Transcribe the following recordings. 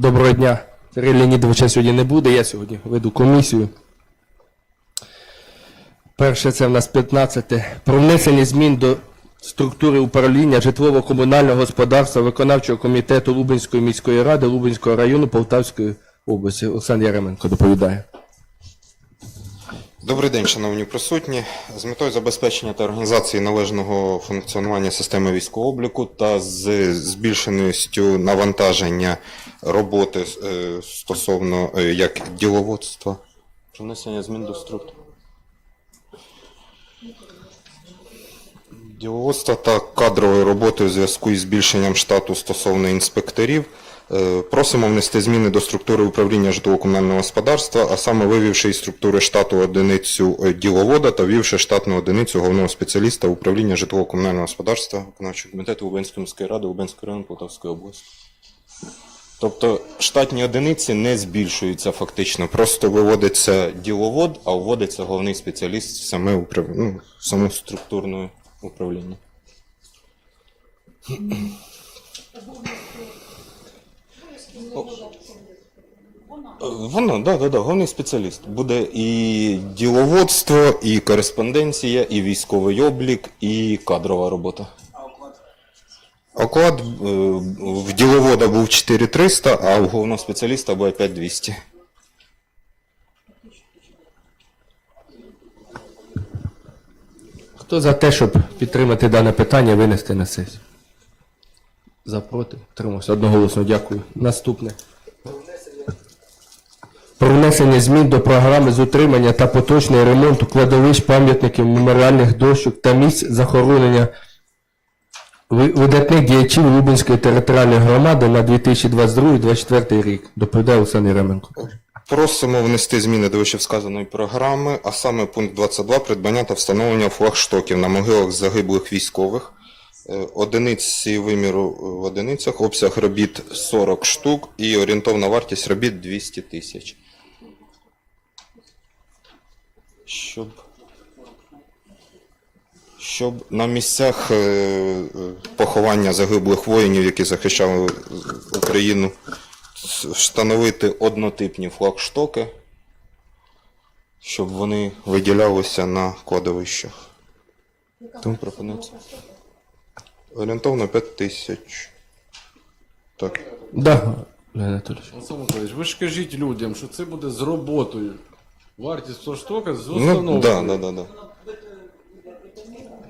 Доброго дня. Сергій Леонідовича сьогодні не буде, я сьогодні веду комісію. Перше це в нас 15. Про внесення змін до структури управління житлово-комунального господарства виконавчого комітету Лубенської міської ради Лубенського району Полтавської області. Олександр Яременко доповідає. Добрий день, шановні присутні. З метою забезпечення та організації належного функціонування системи військового обліку та з збільшеністю навантаження роботи е, стосовно е, як діловодства. Про внесення змін до структур. Діловодства та кадрової роботи у зв'язку із збільшенням штату стосовно інспекторів. Е, Просимо внести зміни до структури управління житлово-комунального господарства, а саме вивівши із структури штату одиницю е, діловода та ввівши штатну одиницю головного спеціаліста управління житлово-комунального господарства виконавчого комітету Лубенської міської ради Лубенського району Полтавської області. Тобто штатні одиниці не збільшуються фактично, просто виводиться діловод, а вводиться головний спеціаліст в саме управ... ну, в саму структурну управління. Воно, да, да, да, головний спеціаліст. Буде і діловодство, і кореспонденція, і військовий облік, і кадрова робота. Оклад е, в діловода був 4300, а у головного спеціаліста буде 5200. Хто за те, щоб підтримати дане питання, винести на сесію? За проти? Тримався. Одноголосно дякую. Наступне. Про внесення змін до програми з утримання та поточний ремонту кладовищ пам'ятників меморіальних дощок та місць захоронення видатних діячів Лубенської територіальної громади на 2022-2024 рік. Доповідає Олександр Яременко. Просимо внести зміни до вищевсказаної програми, а саме пункт 22 придбання та встановлення флагштоків на могилах загиблих військових. Е, Одиниці виміру в одиницях, обсяг робіт 40 штук і орієнтовна вартість робіт 200 тисяч. Щоб, щоб на місцях е, е, поховання загиблих воїнів, які захищали Україну, встановити однотипні флагштоки, щоб вони виділялися на кладовищах. Тому пропонується. Орієнтовно 5 тисяч. Так. Да, Леонід Анатолійович. Олександр Миколаївич, ви ж кажіть людям, що це буде з роботою. Вартість флагштока з Ну, установкою. да, да, да, да.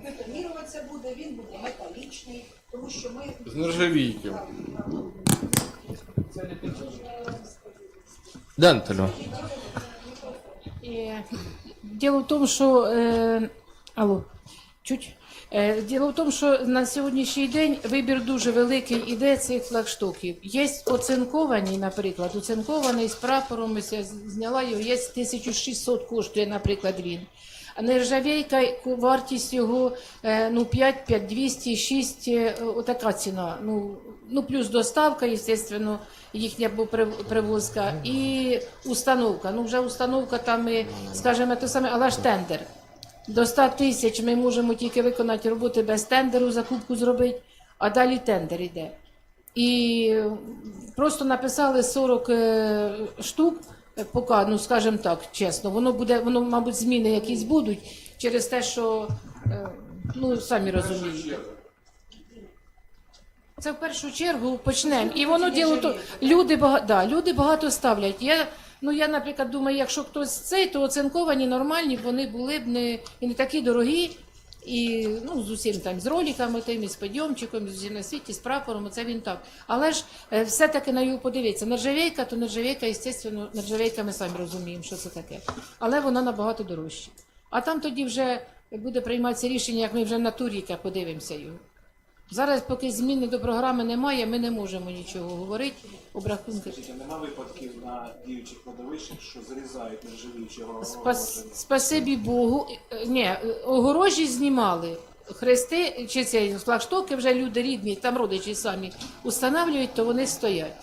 Бетоніруватися буде, він буде металічний, тому що ми З нержавійки. Да, Анатолій. Е, Діло в тому, що е, алло, чуть. Е, Діло в тому, що на сьогоднішній день вибір дуже великий іде цих флагштоків. Є оцинковані, наприклад, оцинкований з прапором, я зняла його, є 1600 коштує, наприклад, він. А нержавійка, вартість його е, ну, 5, 5, 200, 6, е, отака ціна. Ну, ну плюс доставка, звісно, їхня привозка, і установка. Ну, вже установка там, і, скажімо, те саме, але ж тендер. До 100 тисяч ми можемо тільки виконати роботи без тендеру, закупку зробити, а далі тендер йде. І просто написали 40 е, штук, е, поки, ну скажімо так, чесно, воно буде, воно, мабуть, зміни якісь будуть через те, що е, ну самі розумієте. Це в першу чергу почнемо. І воно діло то люди багато, да, люди багато ставлять. Я, ну я, наприклад, думаю, якщо хтось цей, то оцинковані нормальні, вони були б не, і не такі дорогі. І ну, з усім там, з роликами, тим, і з підйомчиком, з усім на світі, з прапором, це він так. Але ж е, все-таки на його подивіться. Нержавейка, то нержавейка, звісно, нержавейка ми самі розуміємо, що це таке. Але вона набагато дорожча. А там тоді вже буде прийматися рішення, як ми вже на туріка подивимося його. Зараз, поки зміни до програми немає, ми не можемо нічого говорити. Обрахунки. Нема випадків на діючих кладовищах, що зрізають нержавіючого Спас, спасибі Богу. Е, Ні, огорожі знімали. Хрести чи ці флагштоки вже люди рідні, там родичі самі установлюють, то вони стоять.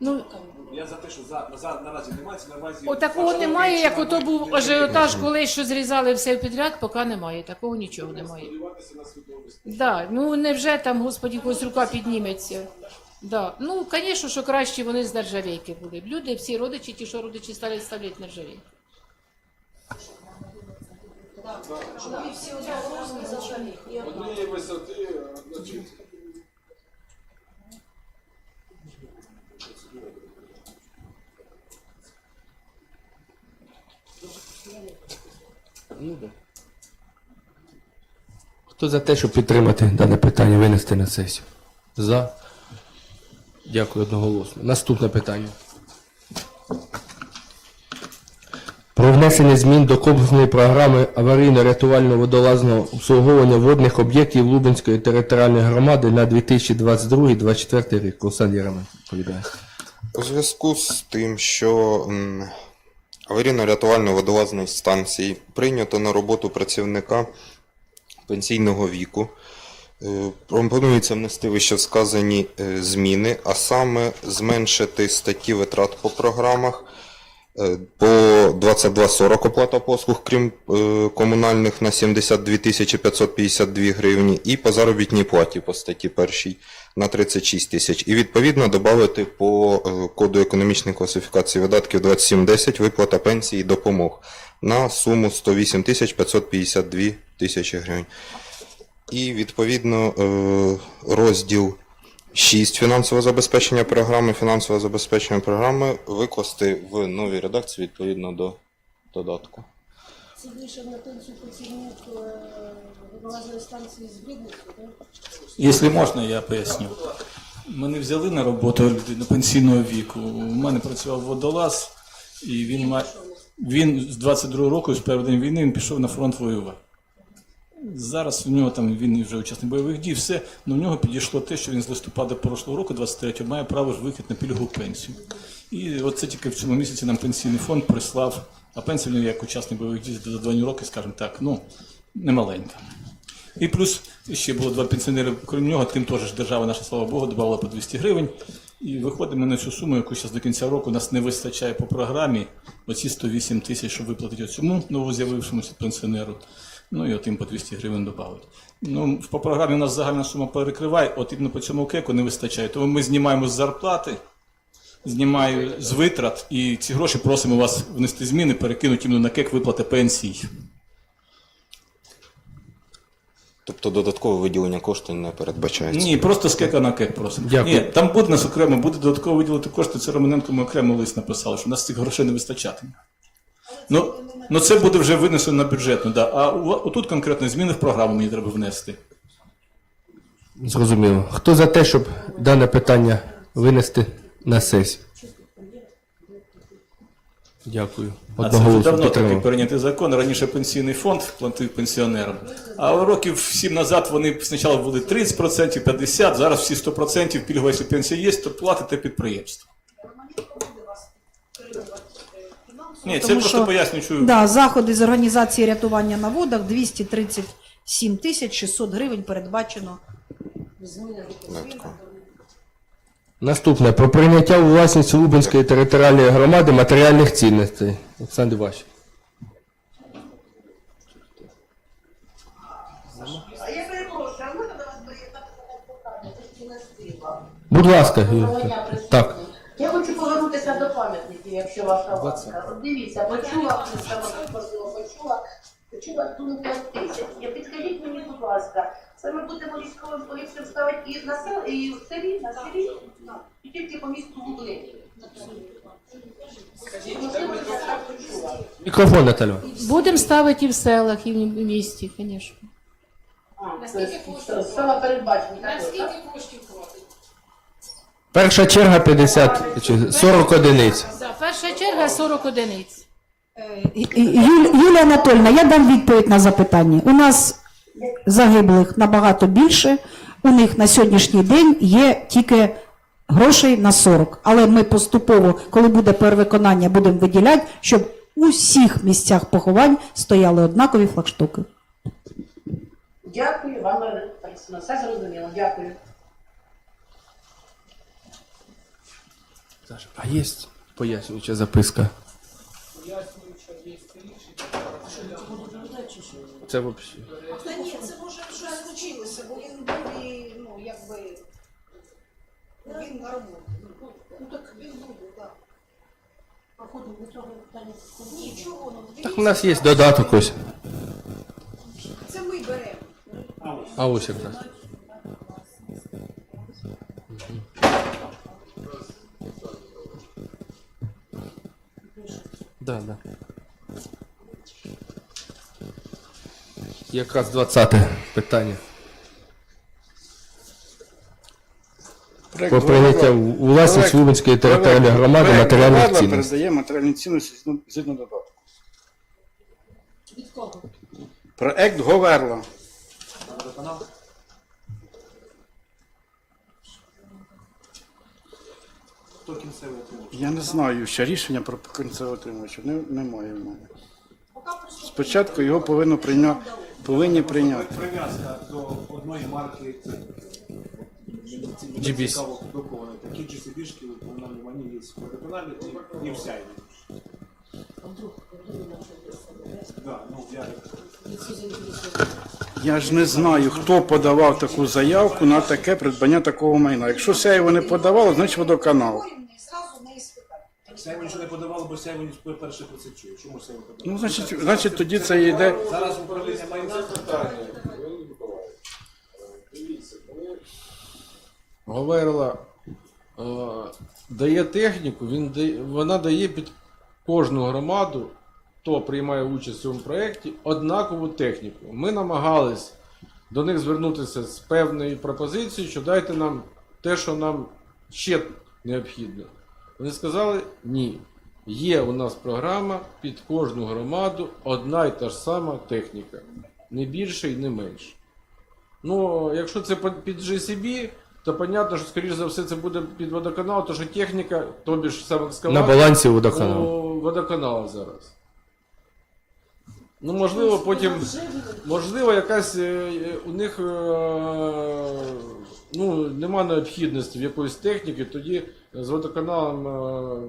Ну, Я за те, що за, за наразі немає, це наразі отакого немає, як ото був ажіотаж, коли що зрізали все підряд, поки немає. Такого нічого немає. сподіватися на свідомість. Да, ну невже там, господі, когось рука підніметься. Да. Ну, звісно, що краще вони з нержавійки були. Люди, всі родичі, ті, що родичі стали ставлять. Вони всі одноголосно за висоти, значить. Хто за те, щоб підтримати дане питання, винести на сесію? За. Дякую одноголосно. Наступне питання. Про внесення змін до комплексної програми аварійно-рятувального водолазного обслуговування водних об'єктів Лубенської територіальної громади на 2022-2024 рік. Олександр Яременко відповідає. У зв'язку з тим, що аварійно-рятувальної водолазної станції прийнято на роботу працівника пенсійного віку, е, пропонується внести вище вказані е, зміни, а саме зменшити статті витрат по програмах по 2240 оплата послуг, крім е, комунальних, на 72 552 гривні, і по заробітній платі по статті першій на 36 тисяч. І відповідно додати по е, коду економічної класифікації видатків 2710 виплата пенсії і допомог на суму 108 552 тисячі гривень. І відповідно е, розділ 6 фінансове забезпечення програми, фінансове забезпечення програми викласти в новій редакції відповідно до додатку. Це вийшов на пенсію працівник е, станції з так? Якщо можна, я поясню. Мене взяли на роботу людину пенсійного віку. У мене працював водолаз, і він ма... він з 22 року, з першого війни, він пішов на фронт воювати. Зараз у нього там він вже учасник бойових дій, все, але в нього підійшло те, що він з листопада прошлого року, 23-го, має право ж вихід на пільгову пенсію. І от це тільки в цьому місяці нам пенсійний фонд прислав, а пенсія нього як учасник бойових дій за 2 роки, скажімо так, ну, немаленька. І плюс ще було два пенсіонери, крім нього, тим теж держава наша, слава Богу, додавала по 200 гривень. І виходимо на цю суму, яку зараз до кінця року нас не вистачає по програмі. Оці 108 тисяч, щоб виплатити цьому новоз'явившомуся пенсіонеру. Ну і отим по 200 гривень додати. Ну, по програмі у нас загальна сума перекриває, от іменно по цьому кеку не вистачає. Тому ми знімаємо з зарплати, знімаю з витрат, і ці гроші просимо вас внести зміни, перекинути іменно на кек виплати пенсій. Тобто додаткове виділення коштів не передбачається. Ні, просто з кека на кек просимо. Дякую. Ні, там буде нас окремо, буде додатково виділити кошти. Це Романенко ми окремо лист написали, що у нас цих грошей не вистачатиме. Ну, ну це буде вже винесено на бюджетну, да. А отут конкретно зміни в програму мені треба внести. Зрозуміло. Хто за те, щоб дане питання винести на сесію? Дякую. А це вже давно такий прийнятий закон. Раніше пенсійний фонд платив пенсіонерам. А років сім назад вони спочатку були 30%, 50%, зараз всі 100% пільгова, якщо пенсія є, то платите підприємство. Ні, це Тому просто що, пояснюю. Да, заходи з організації рятування на водах 237 тисяч 600 гривень передбачено. Наступне. Про прийняття у власність Лубенської територіальної громади матеріальних цінностей. Олександр Іванович. А я перепрошую, а можна до вас приєднатися на питання? Будь ласка. Юрій. Так. Повернутися до пам'ятників, якщо ваша ласка. От дивіться, почула, можливо, почула, почула думку тисяч. Я підкажіть мені, будь ласка, це ми будемо військовим поліціям ставити і на сел, і в селі, на селі, і тільки по місту Лублині. Можливо, я так почула. Мікрофон, Наталя. Будемо ставити і в селах, і в місті, звісно. Це саме передбачені. так, так? коштів? Перша черга 50 чи 40 одиниць. Перша черга 40 одиниць. Юль, Юлія Анатольовна, я дам відповідь на запитання. У нас загиблих набагато більше. У них на сьогоднішній день є тільки грошей на 40. Але ми поступово, коли буде перевиконання, будемо виділяти, щоб у всіх місцях поховань стояли однакові флагштоки. Дякую вам, Борисівна. Все зрозуміло. Дякую. А є пояснююча записка? Це взагалі. Та ні, це може вже случилося, бо він був і, ну, якби... він на роботі. Ну так він буде, так. Проходимо до цього питання. Нічого, ну Так у нас є додаток ось. це ми беремо. А ось якраз. Да, да. Якраз 20 питання. Про прийняття у власність Лубенської територіальної громади матеріальних цінностей. передає матеріальні цінності згідно- додатку. Від кого? Проект Говерла. Хто кінцевий отримувач? Я не знаю, ще рішення про консервативнича не, немає в мене. Спочатку його повинно прийня... повинні прийняти. Прив'язка до одної марки це цікаво друковані. Такі GCB-шки у комунальній мані є в і, і. Да, ну, я, Я ж не знаю, хто подавав таку заявку на таке придбання такого майна. Якщо Сяєво не подавало, значить водоканал. Іспитати. Нічого не подавало, бо ніхто перший про це чує. Чому Сяйво подавало? Ну, значить, значить тоді це йде. Зараз управління майна Говерла е, дає техніку, він дає, вона дає під кожну громаду, хто приймає участь в цьому проєкті, однакову техніку. Ми намагались до них звернутися з певною пропозицією, що дайте нам те, що нам ще необхідно. Вони сказали ні. Є у нас програма під кожну громаду одна й та ж сама техніка. Не більше і не менше. Ну, якщо це під- GCB, то понятно, що, скоріш за все, це буде під водоканал, тому що техніка, тобі ж сам На балансі водоканалу. у водоканалу зараз. Ну, можливо, потім. Можливо, якась е, е, у них е, ну, нема необхідності в якоїсь техніки, тоді з водоканалом е,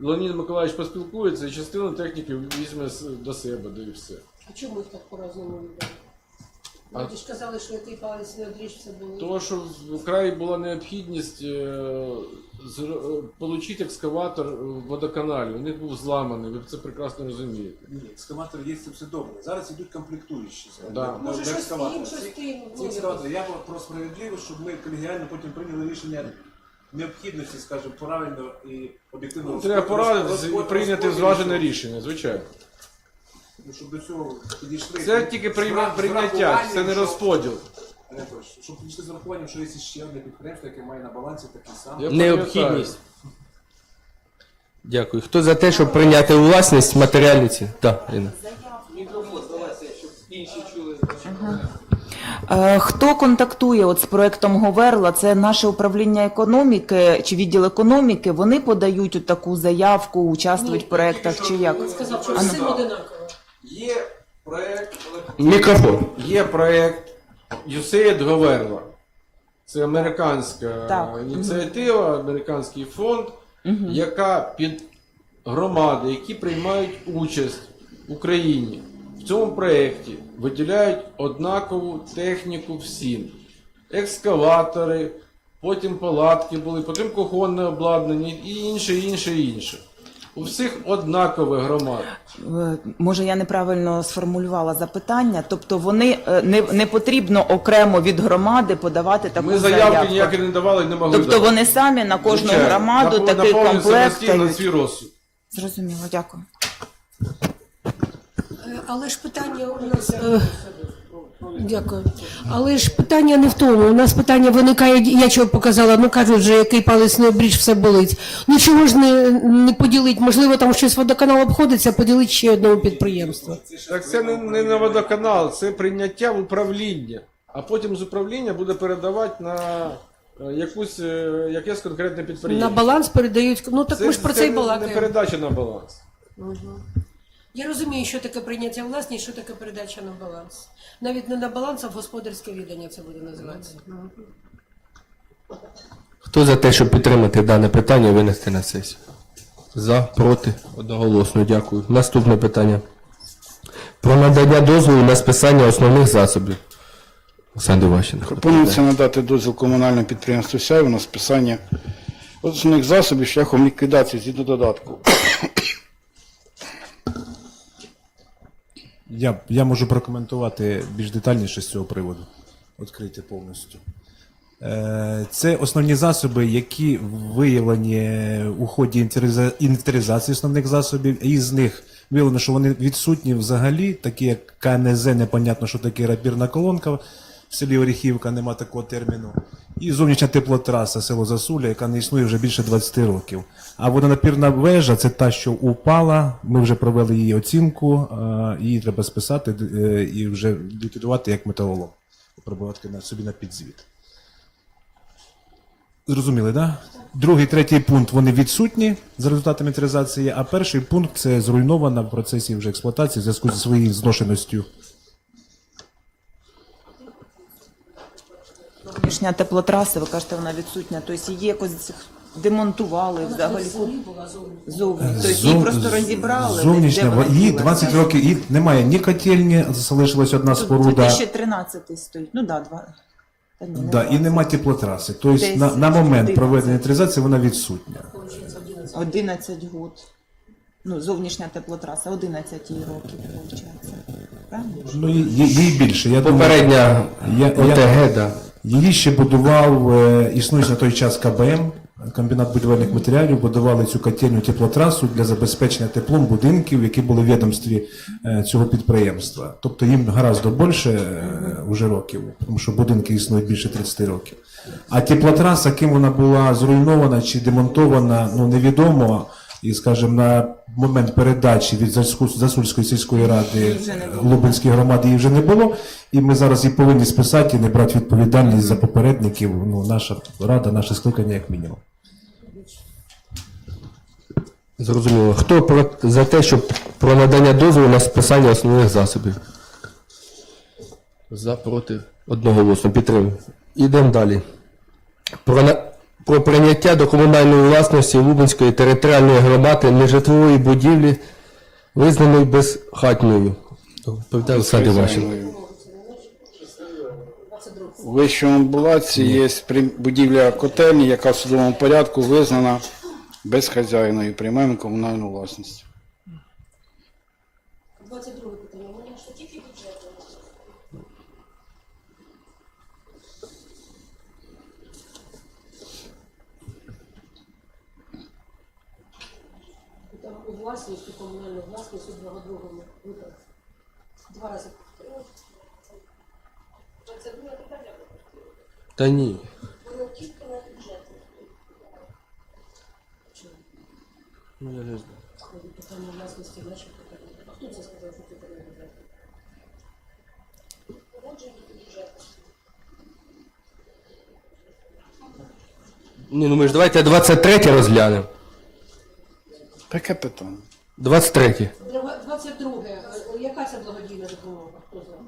Леонід Миколаївич поспілкується і частину техніки візьме с- до себе, да і все. А чому їх так по-разному віддали? А- Ви ж казали, що який палець не одріжся було. Тому що в краї була необхідність е, зро- е, отримати екскаватор в водоканалі. У них був зламаний, ви це прекрасно розумієте. Ні, екскаватор є, це все добре. Зараз йдуть комплектуючі. Да. Може, щось тим, щось тим. Ці екскаватори. Я про справедливість, щоб ми колегіально потім прийняли рішення необхідності, скажімо, правильно і об'єктивно. Ну, треба порадитися і прийняти зважене рішення, звичайно. Ну, Щоб до цього підійшли. Це тільки прийма- прийняття, це не розподіл. Анатолій, Щоб підійшли з урахуванням, що є ще одне підприємство, яке має на балансі такий самий. Я Необхідність. Дякую. Хто за те, щоб прийняти у власність матеріальні ці? Так, Інна. Е, Хто контактує от з проектом Говерла? Це наше управління економіки чи відділ економіки. Вони подають от таку заявку, участвують в проектах чи як? Сказав, що всім одинаково. Є проект, Мікрофон. є проект USAID Говерла. Це американська Так. ініціатива, американський фонд, яка під громади, які приймають участь в Україні в цьому проєкті, виділяють однакову техніку всім. Екскаватори, потім палатки були, потім кухонне обладнання і інше, інше, інше. У всіх однакових громад. Е, Може, я неправильно сформулювала запитання. Тобто вони е, не, не потрібно окремо від громади подавати таку Ми заявки ніякі не давали не могли Тобто давати. вони самі на кожну Звичайно. громаду Напов- такий комплект на свій розсуд. Зрозуміло, дякую. Е, Але ж питання у нас. Е, Дякую. Але ж питання не в тому. У нас питання виникає, я чого показала, ну кажуть, вже який палець не обріж, все болить. Ну чого ж не, не поділити? Можливо, там щось водоканал обходиться, поділити ще одному підприємству. Так це не, не на водоканал, це прийняття в управління. А потім з управління буде передавати на е, якусь, е, якесь конкретне На підприємство. баланс передають. Ну так ми ж про це й не- не передача на баланс. Я розумію, що таке прийняття власність, що таке передача на баланс. Навіть не на баланс, а в господарське віддання це буде називатися. Хто за те, щоб підтримати дане питання винести на сесію? За, проти, одноголосно, дякую. Наступне питання. Про надання дозволу на списання основних засобів. Олександр Ващенко. Пропонується надати дозвіл комунальному підприємству «Сяйво» на списання основних засобів шляхом ліквідації згідно додатку. Я, я можу прокоментувати більш детальніше з цього приводу. Відкрити повністю. Е, Це основні засоби, які виявлені у ході інвентариза- інвентаризації основних засобів. Із них виявлено, що вони відсутні взагалі, такі як КНЗ, непонятно, що таке рапірна колонка. В селі Оріхівка нема такого терміну. І зовнішня теплотраса село Засуля, яка не існує вже більше 20 років. А водонапірна вежа це та, що упала. Ми вже провели її оцінку, її треба списати е, і вже ліквідувати як металолом. Пробувати на собі на підзвіт. Зрозуміли, так? Да? Другий, третій пункт вони відсутні за результатами інвентаризації, а перший пункт це зруйнована в процесі вже експлуатації в зв'язку зі своєю зношеністю. Зовнішня теплотраса, ви кажете, вона відсутня. Тобто її якось демонтували взагалі. Зовні. Тобто її Зов- просто розібрали. десь, Зовнішня, вона її ділася? 20 років, і немає ні котельні, залишилась одна Тут споруда. 2013 стоїть. Ну да, два. Та ні, не Да, і 20. нема теплотраси. Тобто Десь на, на момент 11. проведення інвентаризації вона відсутня. 11 год. Ну, зовнішня теплотраса, 11 їй років, виходить. Правильно? Ну, їй, їй- їй більше. Я думаю, Попередня я, я, ОТГ, да. Її ще будував е, існуючий на той час КБМ, комбінат будівельних матеріалів, будували цю котельну теплотрасу для забезпечення теплом будинків, які були в відомстві е, цього підприємства. Тобто їм гораздо більше е, вже років, тому що будинки існують більше 30 років. А теплотраса, ким вона була зруйнована чи демонтована, ну невідомо. І, скажімо, на момент передачі від Засульської сільської ради Лубенської громади її вже не було, і ми зараз її повинні списати і не брати відповідальність за попередників. Ну, наша рада, наше скликання як мінімум. Зрозуміло. Хто про, за те, щоб про надання дозволу на списання основних засобів? За, проти. Одноголосно. Підтримую. Ідемо далі. Про, на... про прийняття до комунальної власності Лубенської територіальної громади нежитлової будівлі, визнаної безхатньою. Олександр Ващенко. У вищому амбулаці є будівля котельні, яка в судовому порядку визнана безхазяйною. Приймаємо комунальну власність. 22 питання. У мене що тільки бюджет. Там у власність, у комунальну власність у благодругому випадку. Два рази повторюю. Це друге питання. Та ні. Воно тільки на бюджет. Ну, я не знаю. Питання власності наших питання. А хто це сказав, що це не? Погодження бюджету. Ні, ну ми ж давайте 23 розглянемо. Таке питання. 23. 22. Яка це благодійна допомога? Хто знає?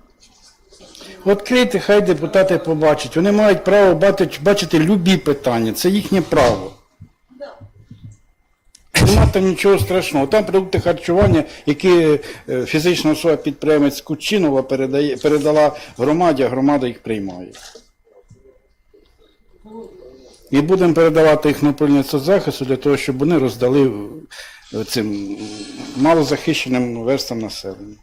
Відкрийте, хай депутати побачать. Вони мають право бачити, бачити любі питання. Це їхнє право. Нема там нічого страшного. Там продукти харчування, які е, фізична особа підприємець Кучинова передає, передала громаді, а громада їх приймає. І будемо передавати їх на управління соцзахисту для того, щоб вони роздали е, цим малозахищеним верстам населення.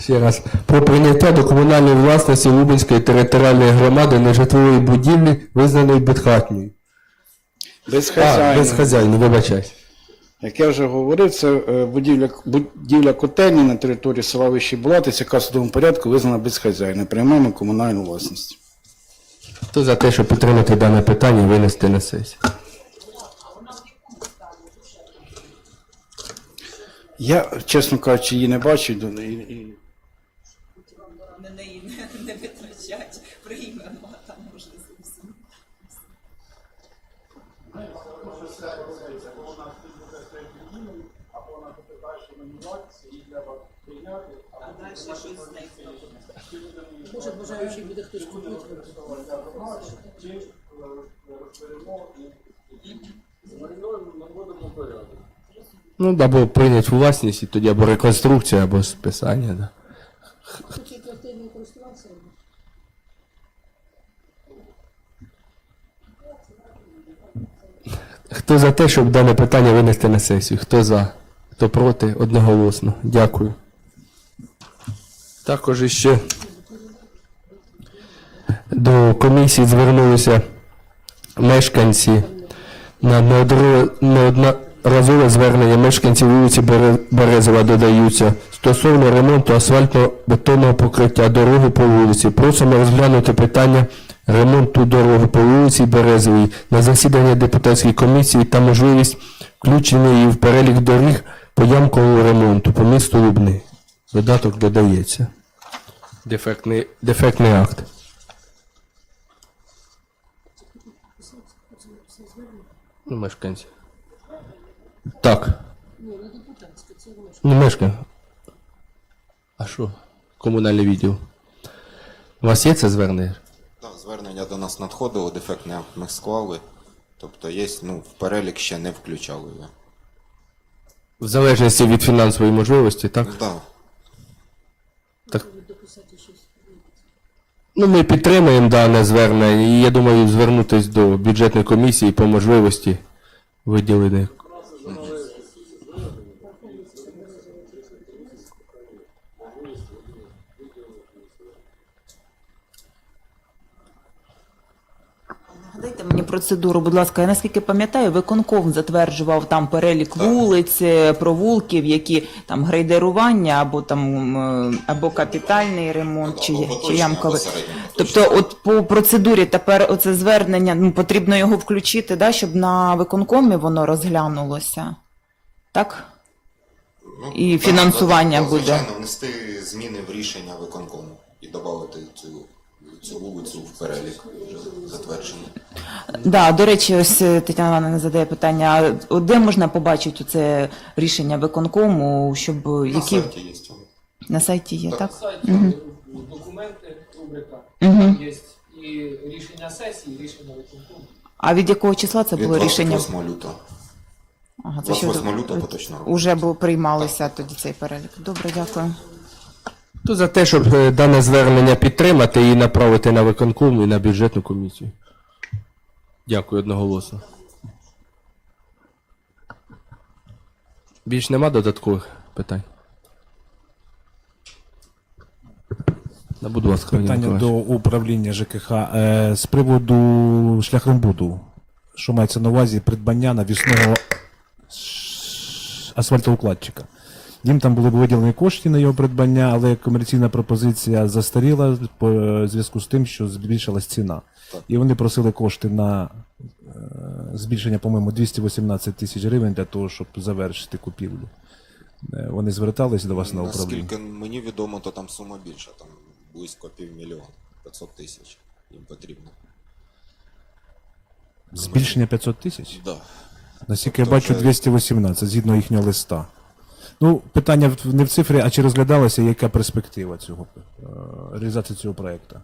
Ще раз. Про прийняття до комунальної власності Лубенської територіальної громади нежитлової будівлі, визнаної безхатньою. Безхазяйно. безхазяйно, вибачай. Як я вже говорив, це е, будівля, будівля котельні на території села Вищий Булатець, яка в судовому порядку визнана безхазяйною. Приймаємо комунальну власність. Хто за те, щоб підтримати дане питання винести на сесію? Я, чесно кажучи, її не бачу. і- і- На неї не, не витрачать, приймемо, а там може зовсім. А далі щось з нею. Може, бажаючий буде хтось купити. Ну, або прийняти власність, і тоді або реконструкція, або списання. Да. Хто за те, щоб дане питання винести на сесію? Хто за? Хто проти? Одноголосно. Дякую. Також іще до комісії звернулися мешканці на неодноразове звернення мешканців вулиці Березова додаються стосовно ремонту асфальтно-бетонного покриття дороги по вулиці. Просимо розглянути питання ремонту дороги по вулиці Березовій на засідання депутатської комісії та можливість включення її в перелік доріг по ямковому ремонту по місту Лубни. Додаток додається. Дефектний, дефектний акт. Ну, мешканці. Так. Ну, мешканці. А що? Комунальний відділ. У вас є це звернення? Так, звернення до нас надходило, дефектний акт ми склали. Тобто є, ну, в перелік ще не включали його. В залежності від фінансової можливості, так? Так. Так. Ну, ми підтримуємо дане звернення, і я думаю, звернутися до бюджетної комісії по можливості виділити. Дайте мені процедуру, будь ласка. Я наскільки пам'ятаю, виконком затверджував там перелік вулиць, е, провулків, які там грейдерування або там е, або капітальний ремонт, чи, чи ямковий. Тобто, от по процедурі тепер оце звернення, ну потрібно його включити, да, щоб на виконкомі воно розглянулося. Так? Ну, І фінансування так, буде. Звичайно, внести зміни в рішення виконкому і додати цю, цю вулицю в перелік вже затверджений. Да, до речі, ось е, Тетяна Івановна задає питання: а де можна побачити це рішення виконкому, щоб е, На які сайті є на сайті є, так? На сайті документи, рубрика, там є і рішення сесії, і рішення виконкому. А від якого числа це Від було рішення? 28 лютого. Ага, це 28 лютого поточно. Уже було приймалося тоді цей перелік. Добре, дякую. То за те, щоб е, дане звернення підтримати і направити на виконком і на бюджетну комісію. Дякую одноголосно. Більш нема додаткових питань. Да, будь ласка, Питання до управління ЖКХ. Е, з приводу шляхрембуду. Що мається на увазі придбання навісного асфальтоукладчика. Їм там були б виділені кошти на його придбання, але комерційна пропозиція застаріла по зв'язку з тим, що збільшилась ціна. І вони просили кошти на е, збільшення, по-моєму, 218 тисяч гривень для того, щоб завершити купівлю. Е, Вони звертались до вас на управління. Наскільки мені відомо, то там сума більша, там близько півмільйона, 500 тисяч їм потрібно. Збільшення 500 тисяч? Да. Наскільки я Тобто бачу, вже- 218, згідно їхнього листа. Ну, питання в- не в цифрі, а чи розглядалася, яка перспектива цього е, реалізації цього проєкту?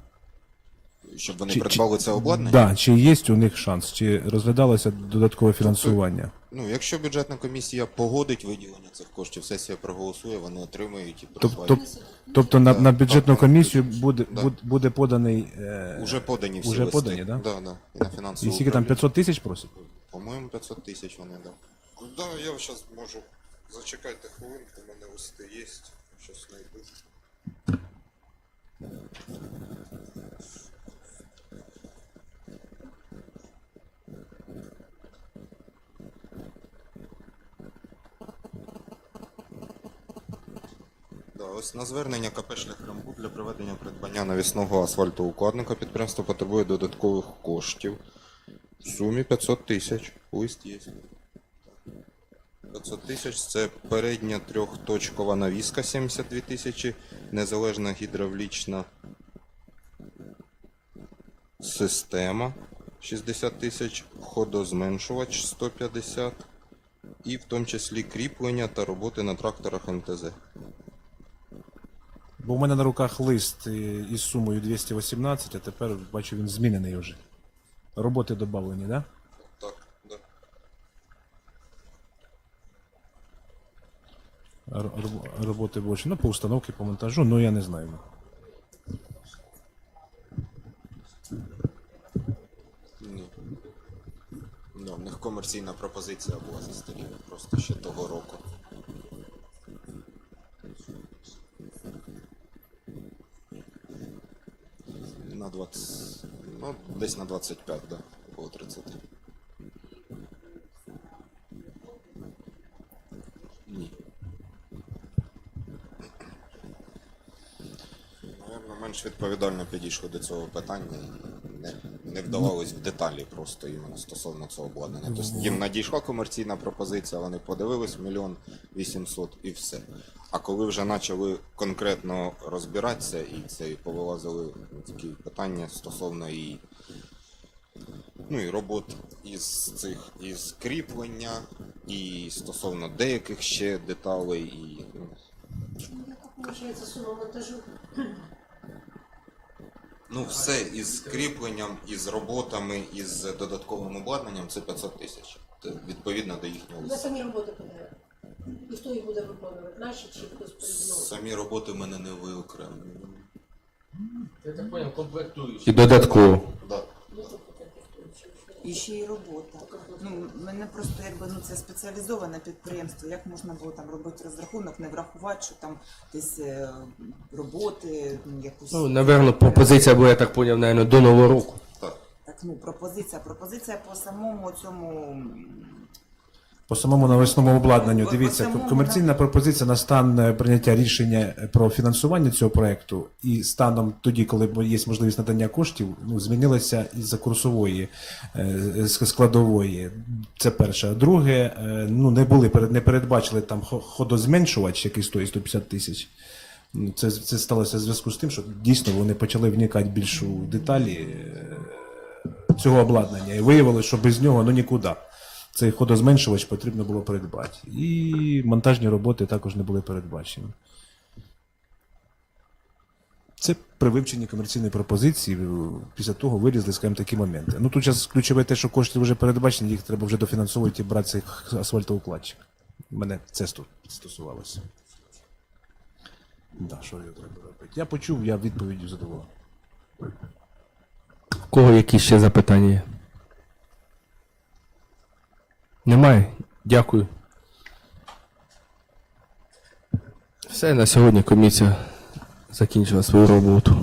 Щоб вони Чи- придбали це обладнання? Да, чи є у них шанс, чи розглядалося додаткове фінансування? Ну, якщо бюджетна комісія погодить виділення цих коштів, сесія проголосує, вони отримають і Тобто, придбають. тобто на, Да, на бюджетну комісію буде, Да. буде, поданий. Е, Уже подані всі уже листи. подані, да? Да, да. І на і фінансову скільки там 500 тисяч просять? По-моєму, 500 тисяч вони, да. Да, я зараз можу. Зачекайте хвилинку, у мене листи є. Щось знайду. Ось на звернення КП «Шляхрамбуд» для проведення придбання навісного асфальтоукладника підприємство потребує додаткових коштів. В сумі 500 тисяч. Лист є. 500 тисяч це передня трьохточкова навіска 72 тисячі, незалежна гідравлічна система 60 тисяч, ходозменшувач 150 і в тому числі кріплення та роботи на тракторах МТЗ. Бо в мене на руках лист е, із сумою 218, а тепер бачу, він змінений вже. Роботи додавлені, так? Да. Роботи більше. Ну, по установці, по монтажу, ну я не знаю. Ні. Ну, в них комерційна пропозиція була застаріла просто ще того року. На 20. Ну, десь на 25, да, около 30. Ні. Відповідально підійшли до цього питання і не, не вдавались в деталі просто іменно стосовно цього обладнання. Тобто їм надійшла комерційна пропозиція, вони подивились мільйон вісімсот і все. А коли вже почали конкретно розбиратися і це і повилазили такі питання стосовно і, ну, і робот із цих із кріплення, і стосовно деяких ще деталей, і ну, Виходить, сума монтажу. Ну, все із кріпленням, із роботами, із додатковим обладнанням це 500 тисяч. Відповідно до їхнього На самі роботи подають. І хто їх буде виконувати? Наші чи хтось по Самі роботи в мене не виокремлюють. Я так понял, І додатково. Да. І ще й робота. Ну, мене просто якби ну це спеціалізоване підприємство. Як можна було там робити розрахунок, не врахувати, що там десь е, роботи, ну якусь. Ну, напевно, пропозиція була, я так поняв, навіть до Нового року. Так. Так, ну пропозиція. Пропозиція по самому цьому м, По самому навесному обладнанню, дивіться, комерційна пропозиція на стан е, прийняття рішення про фінансування цього проекту і станом тоді, коли є можливість надання коштів, ну, змінилася із-за курсової е, складової. Це перше. Друге, е, ну не були не передбачили там хо- ходозменшувач, який стоїть 150 тисяч. Ну, Це, це сталося в зв'язку з тим, що дійсно вони почали вникати більш у деталі е, цього обладнання і виявилося, що без нього ну нікуди. Цей ходозменшувач потрібно було передбати. І монтажні роботи також не були передбачені. Це при вивченні комерційної пропозиції е, після того вилізли, скажімо, такі моменти. Ну тут зараз ключове те, що кошти вже передбачені, їх треба вже дофінансовувати і брати цей асфальтоукладчик. Мене це стосувалося. Да, що я треба робити? Я почув, я відповіддю задоволений. У кого які ще запитання є? Немає? Дякую. Все, на сьогодні комісія закінчила свою роботу.